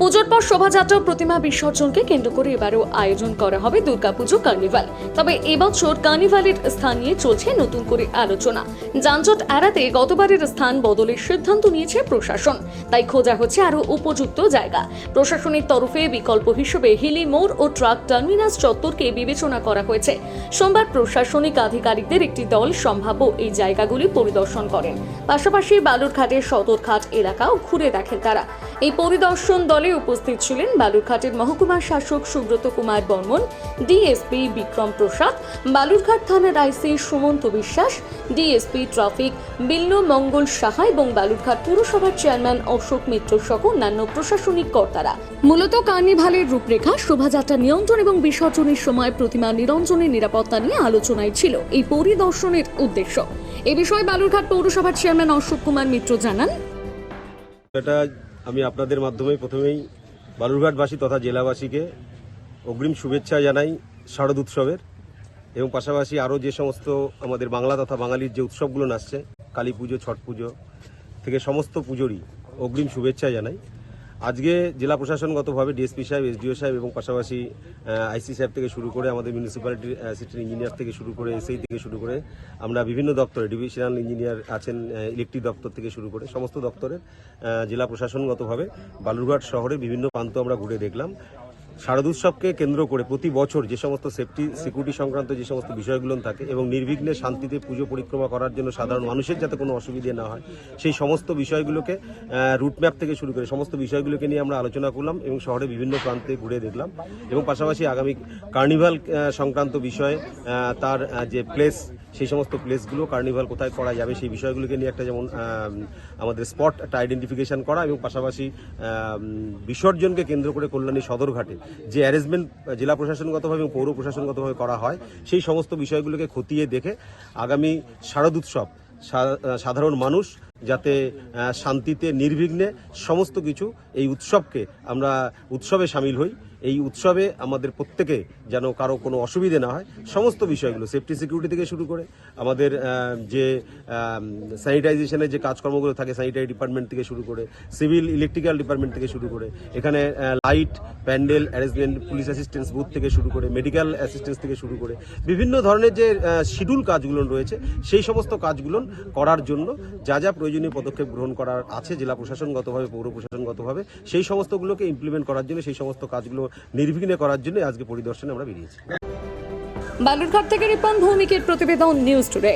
পর শোভাযাত্রা প্রতিমা বিসর্জনকে কেন্দ্র করে এবারও আয়োজন করা হবে দুর্গাপুজো, কার্নিভাল। তবে এবছর কার্নিভালের স্থান নিয়ে চলছে নতুন করে আলোচনা। যানজট এড়াতে গতবারের স্থান বদলের সিদ্ধান্ত নিয়েছে প্রশাসন। তাই খোঁজা হচ্ছে আরও উপযুক্ত জায়গা। প্রশাসনের তরফে বিকল্প হিসেবে হিলি মোড় ও ট্রাক টার্মিনাস চত্বরকে বিবেচনা করা হয়েছে। সোমবার প্রশাসনিক আধিকারিকদের একটি দল সম্ভাব্য এই জায়গাগুলি পরিদর্শন করেন। পাশাপাশি বালুরঘাটের সদরঘাট এলাকাও ঘুরে দেখেন তারা। এই পরিদর্শন দলে উপস্থিত ছিলেন বালুরঘাটের মহকুমা শাসক সুব্রত কুমার বর্মন, ডিএসপি বিক্রম প্রসাদ, বালুরঘাট থানার IC Sumanta Biswas, DSP traffic Bilwamangal Saha এবং বালুরঘাট পুরসভার চেয়ারম্যান অশোক মিত্র সহ অন্যান্য প্রশাসনিক কর্তারা। মূলত কার্নিভালের রূপরেখা, শোভাযাত্রা নিয়ন্ত্রণ এবং বিসর্জনের সময় প্রতিমা নিরঞ্জনের নিরাপত্তা নিয়ে আলোচনায় ছিল এই পরিদর্শনের উদ্দেশ্য। এ বিষয়ে বালুরঘাট পৌরসভার চেয়ারম্যান অশোক কুমার মিত্র জানান। আমি আপনাদের মাধ্যমে প্রথমেই বালুরঘাটবাসী তথা জেলাবাসীকে অগ্রিম শুভেচ্ছা জানাই শারদ উৎসবের এবং পাশাপাশি আরও যে সমস্ত আমাদের বাংলা তথা বাঙালির যে উৎসবগুলো নাচছে, কালী পুজো, ছট পুজো থেকে সমস্ত পুজোরই অগ্রিম শুভেচ্ছা জানাই। আজকে জেলা প্রশাসনগতভাবে ডিএসপি সাহেব এসডিও সাহেব এবং পাশাপাশি আইসি সাহেব থেকে শুরু করে আমাদের মিউনিসিপ্যালিটির অ্যাসিস্ট্যান্ট ইঞ্জিনিয়ার থেকে শুরু করে এসআই থেকে শুরু করে আমরা বিভিন্ন দপ্তরে ডিভিশনাল ইঞ্জিনিয়ার আছেন ইলেকট্রিক দপ্তর থেকে শুরু করে সমস্ত দপ্তরের জেলা প্রশাসনগতভাবে বালুরঘাট শহরে বিভিন্ন প্রান্ত আমরা ঘুরে দেখলাম। শারদোৎসবকে কেন্দ্র করে প্রতি বছর যে সমস্ত সেফটি সিকিউরিটি সংক্রান্ত যে সমস্ত বিষয়গুলো থাকে এবং নির্বিঘ্নে শান্তিতে পুজো পরিক্রমা করার জন্য সাধারণ মানুষের যাতে কোনো অসুবিধে না হয়, সেই সমস্ত বিষয়গুলোকে রুটম্যাপ থেকে শুরু করে সমস্ত বিষয়গুলোকে নিয়ে আমরা আলোচনা করলাম এবং শহরে বিভিন্ন প্রান্তে ঘুরে দেখলাম এবং পাশাপাশি আগামী কার্নিভাল সংক্রান্ত বিষয়ে তার যে প্লেস সেই সমস্ত প্লেসগুলো কার্নিভাল কোথায় করা যাবে সেই বিষয়গুলোকে নিয়ে একটা যেমন আমাদের স্পট একটা আইডেন্টিফিকেশন করা এবং পাশাপাশি বিসর্জনকে কেন্দ্র করে কল্যাণী সদরঘাটে যে অ্যারেঞ্জমেন্ট জেলা প্রশাসনগতভাবে এবং পৌর প্রশাসনগতভাবে করা হয়, সেই সমস্ত বিষয়গুলোকে খতিয়ে দেখে আগামী শারদ উৎসব সাধারণ মানুষ যাতে শান্তিতে, নির্বিঘ্নে সমস্ত কিছু এই উৎসবকে আমরা উৎসবে সামিল হই। এই উৎসবে আমাদের প্রত্যেকে যেন কারও কোনো অসুবিধে না হয়, সমস্ত বিষয়গুলো সেফটি সিকিউরিটি থেকে শুরু করে আমাদের যে স্যানিটাইজেশনের যে কাজকর্মগুলো থাকে স্যানিটারি ডিপার্টমেন্ট থেকে শুরু করে সিভিল ইলেকট্রিক্যাল ডিপার্টমেন্ট থেকে শুরু করে, এখানে light pandal arrangement police assistance booth থেকে শুরু করে মেডিকেল অ্যাসিস্ট্যান্স থেকে শুরু করে, বিভিন্ন ধরনের যে শিডিউল কাজগুলো রয়েছে, সেই সমস্ত কাজগুলো করার জন্য যা যা প্রয়োজনীয় পদক্ষেপ গ্রহণ করার আছে, জেলা প্রশাসনগতভাবে, পৌর প্রশাসনগতভাবে, সেই সমস্তগুলোকে ইমপ্লিমেন্ট করার জন্য সেই সমস্ত কাজগুলো নির্বিঘ্নে করার জন্য আজকে পরিদর্শনে আমরা বেরিয়েছি। বালুরঘাট থেকে রিপন ভৌমিকের প্রতিবেদন নিউজ টুডে।